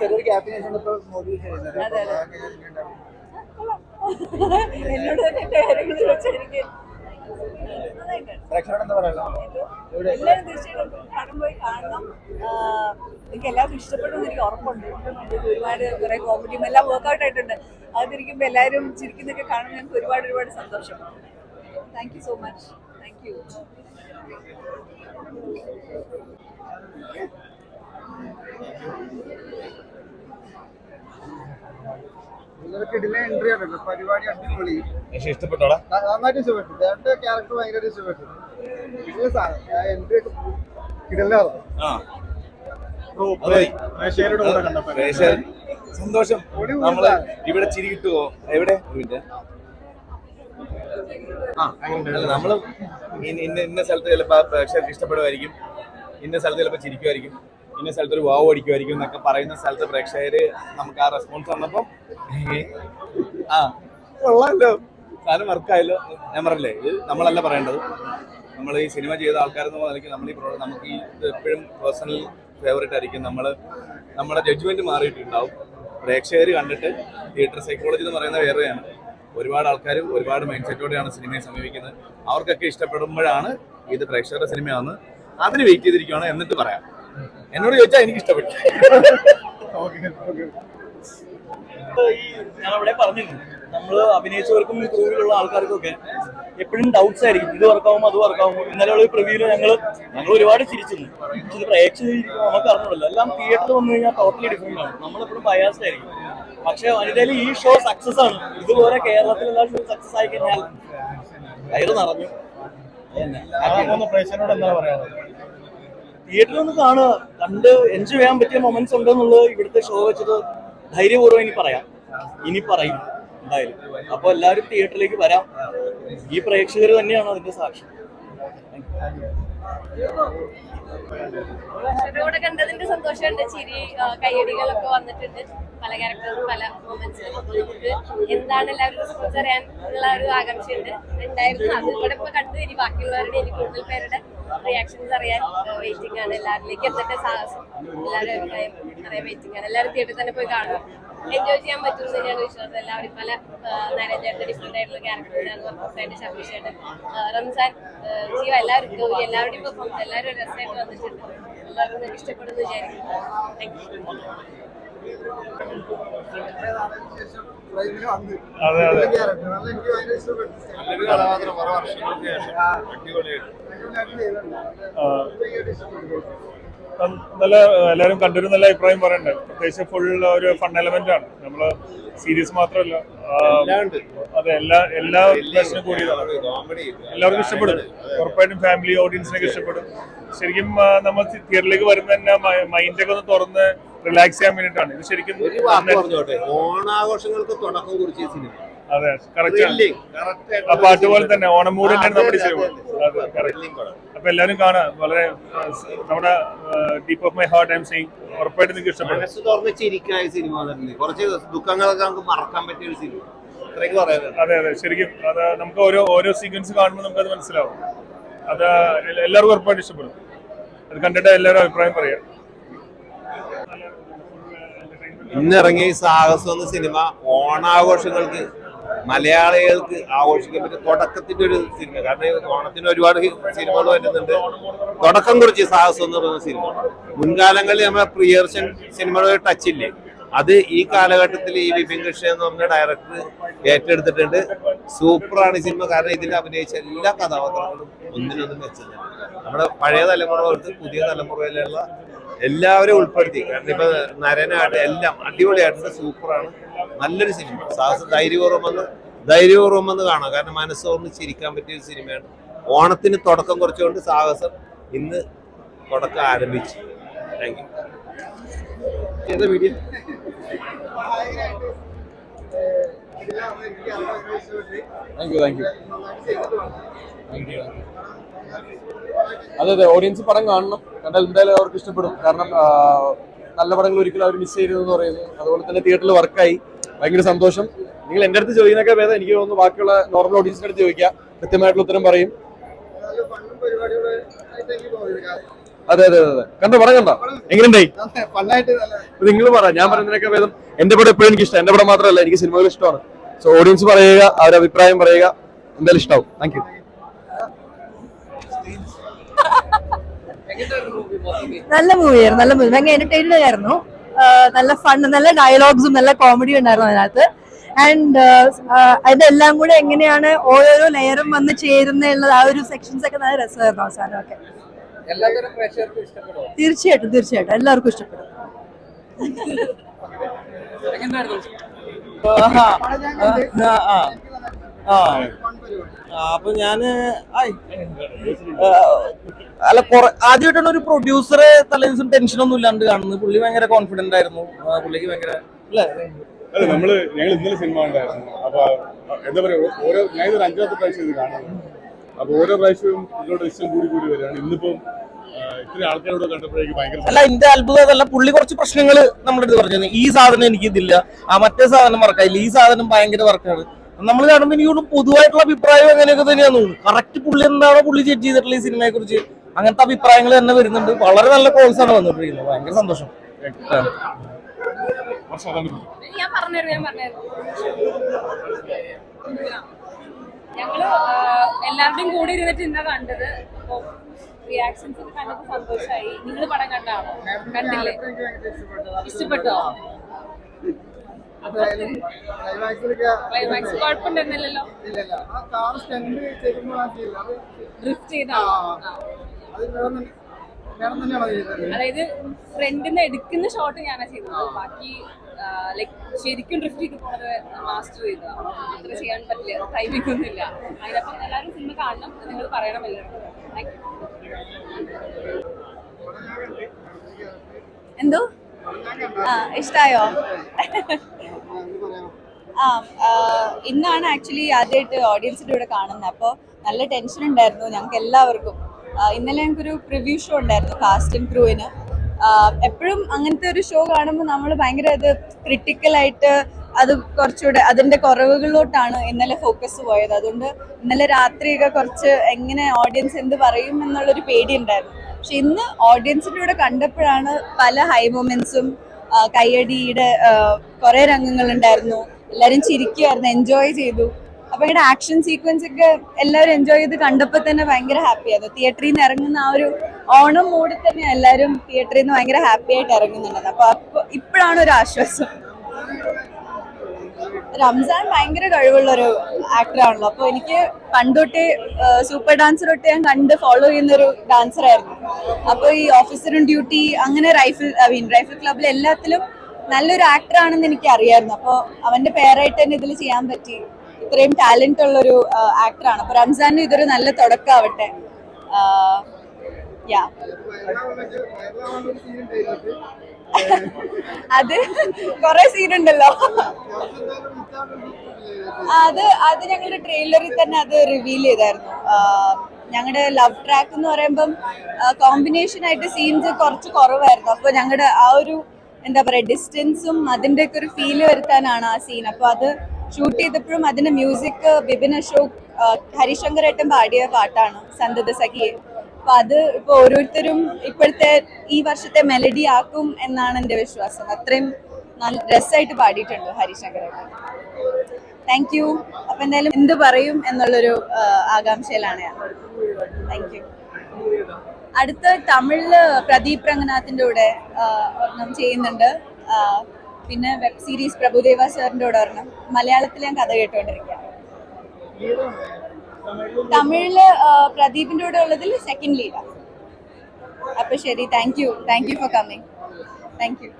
ചെറിയൊരു ഗ്യാപ്പിന് ശേഷം ഇപ്പൊ മോഡി ചെയ്യുന്നത്? എന്നോട് തന്നെ കാര്യങ്ങൾ ഇവിടെ എല്ലാവരും തീർച്ചയായിട്ടും പടം പോയി കാണണം. എനിക്ക് എല്ലാവർക്കും ഇഷ്ടപ്പെടുമെന്ന് എനിക്ക് ഉറപ്പുണ്ട്. ഒരുപാട് കുറെ കോമഡിയും എല്ലാം വർക്ക്ഔട്ട് ആയിട്ടുണ്ട്. അതിരിക്കുമ്പോൾ എല്ലാവരും ചിരിക്കുന്നൊക്കെ കാണുമ്പോൾ ഞങ്ങൾക്ക് ഒരുപാട് ഒരുപാട് സന്തോഷം. Thank you so much thank you നിങ്ങൾക്ക് ഇതിലെ എൻട്രി ആണല്ലോ. പരിപാടി അടിപൊളി. പക്ഷെ ഇഷ്ടപ്പെട്ടോടാ? നന്നായിട്ട് ഇഷ്ടപ്പെട്ടു. ക്യാരക്ടർ ഇഷ്ടപ്പെട്ടു. എൻട്രി കിടലായിരുന്നു സന്തോഷം. നമ്മൾ ഇവിടെ ചിരി കിട്ടുവോ എവിടെ നമ്മൾ ഇന്ന ഇന്ന ഇന്ന സ്ഥലത്ത് ചിലപ്പോ പ്രേക്ഷകർക്ക് ഇഷ്ടപ്പെടുമായിരിക്കും ഇന്ന സ്ഥലത്ത് ചിലപ്പോ ചിരിക്കുമായിരിക്കും ഇന്ന സ്ഥലത്ത് ഒരു വാവ് അടിക്കുമായിരിക്കും എന്നൊക്കെ പറയുന്ന സ്ഥലത്ത് പ്രേക്ഷകര് നമുക്ക് ആ റെസ്പോൺസ് വന്നപ്പോ ആ കൊള്ളാമല്ലോ സാധനം വർക്കായല്ലോ ഞാൻ പറഞ്ഞില്ലേ ഇത് നമ്മളല്ല പറയേണ്ടത്. നമ്മൾ ഈ സിനിമ ചെയ്ത ആൾക്കാരെന്ന് നിലയ്ക്ക് നമ്മൾ ഈ നമുക്ക് ഈ എപ്പോഴും പേഴ്സണൽ ഫേവറേറ്റ് ആയിരിക്കും. നമ്മൾ നമ്മുടെ ജഡ്ജ്മെന്റ് മാറിയിട്ടുണ്ടാവും. പ്രേക്ഷകർ കണ്ടിട്ട് തിയേറ്റർ സൈക്കോളജി എന്ന് പറയുന്ന വേറെയാണ്. ഒരുപാട് ആൾക്കാർ ഒരുപാട് മൈൻഡ് സെറ്റോടെയാണ് സിനിമയെ സമീപിക്കുന്നത്. അവർക്കൊക്കെ ഇഷ്ടപ്പെടുമ്പോഴാണ് ഇത് പ്രേക്ഷകരുടെ സിനിമയാണ് അതിന് വെയിറ്റ് ചെയ്തിരിക്കുകയാണ് എന്നിട്ട് പറയാം. എന്നോട് ചോദിച്ചാൽ എനിക്ക് ഇഷ്ടപ്പെട്ടു. ഈ ഞാൻ അവിടെ പറഞ്ഞിരുന്നു. നമ്മൾ അഭിനയിച്ചവർക്കും ഈ ക്രൂവിലുള്ള ആൾക്കാർക്കൊക്കെ എപ്പോഴും ഡൗട്ട്സ് ആയിരിക്കും. ഇത് വർക്കാവുമോ അത് വർക്കാവുമോ ഇന്നലെയുള്ള പ്രിവ്യൂൽ ഞങ്ങൾ ഞങ്ങൾ ഒരുപാട് ചിരിച്ചിരുന്നു. ഇത് പ്രേക്ഷകരിക്കും നമുക്ക് അറിഞ്ഞില്ല എല്ലാം തിയേറ്ററിൽ വന്നു കഴിഞ്ഞാൽ ടോട്ടലി ഡിഫറെന്റ് ആണ്. നമ്മളെപ്പോഴും ബയാസ്ഡ് ആയിരിക്കും. പക്ഷെ വനിതയിൽ ഈ ഷോ സക്സസ് ആണ്. ഇതുപോലെ കേരളത്തിലെല്ലാം ഷോ സക്സസ് ആയി കഴിഞ്ഞാൽ കയറ് നിറഞ്ഞു. പ്രേക്ഷകരോട് എന്താ പറയാനുള്ളത്? തിയേറ്ററിൽ ഒന്ന് കാണുക. കണ്ട് എൻജോയ് ചെയ്യാൻ പറ്റിയ മൊമെന്റ്സ് ഉണ്ടെന്നുള്ളത് ഇവിടുത്തെ ഷോ വെച്ചത് ധൈര്യപൂർവം ഇനി പറയാം. ഇനി പറയും. എന്തായാലും. അപ്പൊ എല്ലാവരും തിയേറ്ററിലേക്ക് വരാം. ഈ പ്രേക്ഷകർ തന്നെയാണ് അതിന്റെ സാക്ഷി. സന്തോഷമുണ്ട്. വന്നിട്ടുണ്ട്. പല പല മൊമെന്റ്സ് എന്താണ് എല്ലാവരും റെസ്പോൺസ് അറിയാൻ ഉള്ള ഒരു ആകാംക്ഷയുണ്ട്. ഉണ്ടായിരുന്നു അത് കണ്ടു ഇനി ബാക്കിയുള്ളവരുടെ ഇനി കൂടുതൽ പേരുടെ റിയാക്ഷൻസ് അറിയാൻ വെയിറ്റിംഗ് ആണ്. എല്ലാവരിലേക്ക് എത്തട്ടെ എല്ലാവരും അഭിപ്രായം അറിയാൻ വെയിറ്റിംഗ് ആണ്. എല്ലാവരും തിയേറ്ററിൽ തന്നെ പോയി കാണും എൻജോയ് ചെയ്യാൻ പറ്റും എന്ന് തന്നെയാണ് വിശ്വാസം. എല്ലാവരും പല നരേന്ദ്രന്റെ ഡിഫറെന്റ് ആയിട്ടുള്ള ക്യാരക്ടേഴ്സാണ് വർക്കൗട്ടായിട്ട് ശബരീഷായിട്ട് റംസാൻ ജീവ എല്ലാവരും ഗൗരി എല്ലാവരുടെയും പെർഫോമൻസ് എല്ലാവരും രസമായിട്ട് വന്നിട്ടുണ്ട്. എല്ലാവർക്കും ഇഷ്ടപ്പെടുന്നു വിചാരിക്കുന്നു. അതെ, അതെ. കഥാപാത്രം കുറെ വർഷങ്ങൾക്ക് ശേഷം. അടിപൊളിയായിട്ട്. നല്ല എല്ലാവരും കണ്ടൊരു നല്ല അഭിപ്രായം പറയണ്ടേ? പ്രത്യേകിച്ച് ഫുൾ ഒരു ഫൺ എലമെന്റ് ആണ്. നമ്മൾ സീരീസ് മാത്രമല്ല അതെ എല്ലാ എല്ലാ പ്രശ്നം കൂടിയതാണ്. എല്ലാവർക്കും ഇഷ്ടപ്പെടും. ഉറപ്പായിട്ടും ഫാമിലി ഓഡിയൻസിനൊക്കെ ഇഷ്ടപ്പെടും. ശരിക്കും നമ്മൾ തിയേറ്ററിലേക്ക് വരുന്ന തന്നെ മൈൻഡൊക്കെ ഒന്ന് തുറന്ന് റിലാക്സ് ചെയ്യാൻ വേണ്ടിയിട്ടാണ്. ഇത് ശരിക്കും ഓണാഘോഷങ്ങൾക്ക് തുടക്കം കുറിച്ച് സിനിമ അതെ കറക്റ്റ് ആ പാട്ട് പോലെ തന്നെ ഓണം മൂഡ് തന്നെയാണ് നമ്മുടെ അപ്പൊ എല്ലാവരും കാണാം. വളരെ നമ്മുടെ deep of my heart I saying ഉറപ്പായിട്ട് നിങ്ങൾക്ക് ഇഷ്ടപ്പെടും. സിനിമ തന്നെ കുറച്ച് ദുഃഖങ്ങളൊക്കെ നമുക്ക് മറക്കാൻ പറ്റിയ ഒരു സിനിമ അതെ അതെ ശരിക്കും അത് നമുക്ക് ഓരോ ഓരോ സീക്വൻസ് കാണുമ്പോൾ നമുക്കത് മനസ്സിലാവും. അത് എല്ല- എല്ലാവർക്കും ഉറപ്പായിട്ട് ഇഷ്ടപ്പെടും. അത് കണ്ടിട്ട് എല്ലാവരും അഭിപ്രായം പറയാം. ഇന്നിറങ്ങിയ സാഹസം എന്ന സിനിമ ഓണാഘോഷങ്ങൾക്ക് മലയാളികൾക്ക് ആഘോഷിക്കാൻ പറ്റിയ തുടക്കത്തിന്റെ ഒരു സിനിമ. കാരണം ഓണത്തിന് ഒരുപാട് സിനിമകൾ വരുന്നുണ്ട്. തുടക്കം കുറിച്ച് സാഹസം എന്ന് പറയുന്ന സിനിമ. മുൻകാലങ്ങളിൽ നമ്മുടെ പ്രിയർഷൻ സിനിമയുടെ ടച്ച് ഇല്ലേ? അത് ഈ കാലഘട്ടത്തിൽ ഈ വിപിൻ കൃഷ്ണ എന്ന് പറഞ്ഞ ഡയറക്ടർ ഏറ്റെടുത്തിട്ടുണ്ട്. സൂപ്പറാണ് ഈ സിനിമ. കാരണം ഇതിൽ അഭിനയിച്ച എല്ലാ കഥാപാത്രങ്ങളും ഒന്നിനൊന്നും മെച്ചത് നമ്മുടെ പഴയ തലമുറ തൊട്ട് പുതിയ തലമുറയിലുള്ള എല്ലാവരും ഉൾപ്പെടുത്തി. കാരണം ഇപ്പൊ നരനായിട്ട് എല്ലാം അടിപൊളിയായിട്ടുണ്ട്. സൂപ്പറാണ്. നല്ലൊരു സിനിമ സാഹസ ധൈര്യപൂർവം വന്ന് ധൈര്യപൂർവം വന്ന് കാണാം കാരണം മനസ്സോർന്ന് ചിരിക്കാൻ പറ്റിയ ഒരു സിനിമയാണ്. ഓണത്തിന് തുടക്കം കുറച്ചുകൊണ്ട് സാഹസം ഇന്ന് തുടക്കം ആരംഭിച്ചു. താങ്ക് യു ഏതാ ഇഷ്ടപ്പെട്ടു താങ്ക് യു താങ്ക് യു. അതെ അതെ ഓഡിയൻസ് പടം കാണണം. കണ്ടാൽ എന്തായാലും അവർക്ക് ഇഷ്ടപ്പെടും. കാരണം നല്ല പടങ്ങൾ ഒരിക്കലും അവർ മിസ് ചെയ്തതെന്ന് പറയുന്നു. അതുപോലെ തന്നെ തിയേറ്ററിൽ വർക്കായി ഭയങ്കര സന്തോഷം. നിങ്ങൾ എന്റെ അടുത്ത് ചോദിക്കുന്നൊക്കെ ഭേദം എനിക്ക് തോന്നുന്നു ബാക്കിയുള്ള നോർമൽ ഓഡിയൻസിന്റെ അടുത്ത് ചോദിക്കുക. കൃത്യമായിട്ടുള്ള ഉത്തരം പറയും. അതെ അതെ അതെ. കണ്ടോ പടം കണ്ടോ? എങ്ങനെയുണ്ടായി? നിങ്ങൾ പറ ഞാൻ പറയുന്നതിനൊക്കെ ഭേദം എന്റെ പടം എപ്പോഴും എനിക്ക് ഇഷ്ടം എന്റെ പടം മാത്രമല്ല എനിക്ക് സിനിമകൾ ഇഷ്ടമാണ്. സോ ഓഡിയൻസ് പറയുക അവരുടെ അഭിപ്രായം പറയുക എന്തായാലും ഇഷ്ടമാവും താങ്ക് നല്ല മൂവിയായിരുന്നു നല്ല മൂവി. ഭയങ്കര എന്റർടൈൻഡ് ആയിരുന്നു. ആ, നല്ല ഫൺ നല്ല ഡയലോഗ്സും നല്ല കോമഡി ഉണ്ടായിരുന്നു അതിനകത്ത്. ആൻഡ് അതെല്ലാം കൂടെ എങ്ങനെയാണ് ഓരോരോ ലെയറും വന്ന് ചേരുന്നുള്ളത് ആ ഒരു സെക്ഷൻസ് ഒക്കെ നല്ല രസമായിരുന്നു അവസാനമൊക്കെ. തീർച്ചയായിട്ടും തീർച്ചയായിട്ടും. എല്ലാവർക്കും ഇഷ്ടപ്പെടും. അപ്പൊ ഞാൻ അല്ല കുറെ ആദ്യമായിട്ടാണ് ഒരു പ്രൊഡ്യൂസറെ തലേദിവസം ടെൻഷൻ ഒന്നും ഇല്ലാണ്ട് കാണുന്നത്. പുള്ളി ഭയങ്കര കോൺഫിഡന്റ് ആയിരുന്നു. പുള്ളിക്ക് ഭയങ്കര അല്ലേ? അല്ല നമ്മൾ ഞങ്ങൾ ഇന്നലെ സിനിമ ഉണ്ടായിരുന്നു അപ്പൊ എന്താ പറയാ ഓരോ ഞാൻ ഇതൊരു അഞ്ചാമത്തെ പ്രാവശ്യം ഇത് കാണുന്നത്. അപ്പൊ ഓരോ പ്രാവശ്യവും ഇതിനോട് ഇഷ്ടം കൂടി കൂടി വരികയാണ്. ഇന്നിപ്പം അല്ല എന്റെ അത്ഭുതം അതല്ല പുള്ളി കുറച്ച് പ്രശ്നങ്ങൾ നമ്മുടെ അടുത്ത് പറഞ്ഞു ഈ സാധനം എനിക്ക് ഇതില്ല. ആ മറ്റേ സാധനം വർക്കായില്ല ഈ സാധനം ഭയങ്കര വർക്കാണ് നമ്മൾ കാണുമ്പോൾ എനിക്ക് തോന്നുന്നു പൊതുവായിട്ടുള്ള അഭിപ്രായം അങ്ങനെയൊക്കെ തന്നെയാണ് തോന്നുന്നു. കറക്റ്റ് പുള്ളി എന്താണോ പുള്ളി ജഡ്ജ് ചെയ്തിട്ടുള്ള ഈ സിനിമയെ കുറിച്ച് അങ്ങനത്തെ അഭിപ്രായങ്ങൾ തന്നെ വരുന്നുണ്ട്. വളരെ നല്ല കോൾസ് ആണ് വന്നിട്ടിരിക്കുന്നത്. ഭയങ്കര സന്തോഷം. ഞാൻ പറഞ്ഞുതരും ഞാൻ പറഞ്ഞുതരും. ഞങ്ങൾ എല്ലാവരുടെയും കൂടെ ഇരുന്നിട്ട് ഇന്ന കണ്ടത്. അപ്പൊ റിയാക്ഷൻസ് ഒക്കെ കണ്ടപ്പോ സന്തോഷമായി നിങ്ങൾ പടം കണ്ടാണോ കണ്ടില്ലേ? ഇഷ്ടപ്പെട്ടോ? ഡ്രിഫ്റ്റ് ചെയ്താ അതായത് ഫ്രണ്ടിൽ നിന്ന് എടുക്കുന്ന ഷോട്ട് ഞാനാ ചെയ്തത്. ബാക്കി ലൈക് ശരിക്കും ഡ്രിഫ്റ്റ് ചെയ്ത് പോണത് മാസ്റ്റർ ചെയ്തത്. അത്ര ചെയ്യാൻ പറ്റില്ല. ടൈമിംഗ് ഒന്നുമില്ല അതിനപ്പം എല്ലാവരും സിനിമ കാണണം നിങ്ങൾ പറയണം എന്തോ? ആ ഇഷ്ടായോ? ആ ഇന്നാണ് ആക്ച്വലി ആദ്യമായിട്ട് ഓഡിയൻസിന്റെ കൂടെ കാണുന്നത്. അപ്പോൾ നല്ല ടെൻഷൻ ഉണ്ടായിരുന്നു ഞങ്ങൾക്ക് എല്ലാവർക്കും. ഇന്നലെ ഞങ്ങൾക്കൊരു പ്രിവ്യൂ ഷോ ഉണ്ടായിരുന്നു കാസ്റ്റ് ക്രൂവിന് എപ്പോഴും അങ്ങനത്തെ ഒരു ഷോ കാണുമ്പോൾ നമ്മൾ ഭയങ്കര അത് ക്രിട്ടിക്കലായിട്ട് അത് കുറച്ചുകൂടെ അതിന്റെ കുറവുകളിലോട്ടാണ് ഇന്നലെ ഫോക്കസ് പോയത്. അതുകൊണ്ട് ഇന്നലെ രാത്രിയൊക്കെ കുറച്ച് എങ്ങനെ ഓഡിയൻസ് എന്ത് പറയും എന്നുള്ളൊരു പേടി ഉണ്ടായിരുന്നു. പക്ഷെ ഇന്ന് ഓഡിയൻസിന്റെ കൂടെ കണ്ടപ്പോഴാണ് പല ഹൈ മൊമെന്റ്സും കയ്യടിയുടെ കുറേ രംഗങ്ങൾ എല്ലാരും ചിരിക്കുമായിരുന്നു എൻജോയ് ചെയ്തു. അപ്പൊ ഇങ്ങനെ ആക്ഷൻ സീക്വൻസ് ഒക്കെ എല്ലാവരും എൻജോയ് ചെയ്ത് കണ്ടപ്പോൾ തന്നെ ഭയങ്കര ഹാപ്പി ആയിരുന്നു. തിയേറ്ററിൽ നിന്ന് ഇറങ്ങുന്ന ആ ഒരു ഓണം മൂഡിൽ തന്നെ എല്ലാവരും തിയേറ്ററിൽ നിന്ന് ഭയങ്കര ഹാപ്പി ആയിട്ട് ഇറങ്ങുന്നുണ്ട് അപ്പൊ അപ്പൊ ഇപ്പോഴാണ് ഒരു ആശ്വാസം. റംസാൻ ഭയങ്കര കഴിവുള്ള ഒരു ആക്ടർ ആണല്ലോ. അപ്പൊ എനിക്ക് പണ്ടൊട്ടേ സൂപ്പർ ഡാൻസർ തൊട്ട് ഞാൻ കണ്ട് ഫോളോ ചെയ്യുന്ന ഒരു ഡാൻസർ ആയിരുന്നു. അപ്പൊ ഈ ഓഫീസറും ഡ്യൂട്ടി അങ്ങനെ റൈഫിൾ ഐ മീൻ റൈഫിൾ ക്ലബിൽ എല്ലാത്തിലും നല്ലൊരു ആക്ടർ ആണെന്ന് എനിക്ക് അറിയായിരുന്നു അപ്പോൾ അവന്റെ പേരായിട്ട് തന്നെ ഇതിൽ ചെയ്യാൻ പറ്റി. ഇത്രയും ടാലന്റ് ഉള്ള ഒരു ആക്ടറാണ് അപ്പോൾ റംസാനും ഇതൊരു നല്ല തുടക്കമാവട്ടെ യാ. അത് കൊറേ സീൻ ഉണ്ടല്ലോ. അത് അത് ഞങ്ങളുടെ ട്രെയിലറിൽ തന്നെ അത് റിവീൽ ചെയ്തായിരുന്നു. ഞങ്ങളുടെ ലവ് ട്രാക്ക് എന്ന് പറയുമ്പം കോമ്പിനേഷൻ ആയിട്ട് സീൻസ് കുറച്ച് കുറവായിരുന്നു. അപ്പൊ ഞങ്ങളുടെ ആ ഒരു എന്താ പറയുക ഡിസ്റ്റൻസും അതിന്റെയൊക്കെ ഒരു ഫീൽ വരുത്താനാണ് ആ സീൻ അപ്പോൾ അത് ഷൂട്ട് ചെയ്തപ്പോഴും അതിന്റെ മ്യൂസിക് ബിപിൻ അശോക് ഹരിശങ്കർ ഏട്ടൻ പാടിയ പാട്ടാണ് സന്തത സഖിയെ. അപ്പൊ അത് ഇപ്പൊ ഓരോരുത്തരും ഇപ്പോഴത്തെ ഈ വർഷത്തെ മെലഡി ആക്കും എന്നാണ് എന്റെ വിശ്വാസം. അത്രയും നല്ല രസമായിട്ട് പാടിയിട്ടുണ്ട് ഹരിശങ്കർ താങ്ക് യു അപ്പൊ എന്തായാലും എന്ത് പറയും എന്നുള്ളൊരു ആകാംക്ഷയിലാണ് ഞാൻ. താങ്ക് യു അടുത്ത തമിഴിൽ പ്രദീപ് രംഗനാഥിന്റെ കൂടെ ചെയ്യുന്നുണ്ട്. പിന്നെ വെബ് സീരീസ് പ്രഭുദേവ സാറിന്റെ കൂടെ ഒരെണ്ണം. മലയാളത്തിൽ ഞാൻ കഥ കേട്ടുകൊണ്ടിരിക്കുകയാണ് തമിഴിൽ പ്രദീപിന്റെ കൂടെ ഉള്ളതിൽ സെക്കൻഡ് ലീഡാണ് അപ്പൊ ശരി thank you thank you for coming thank you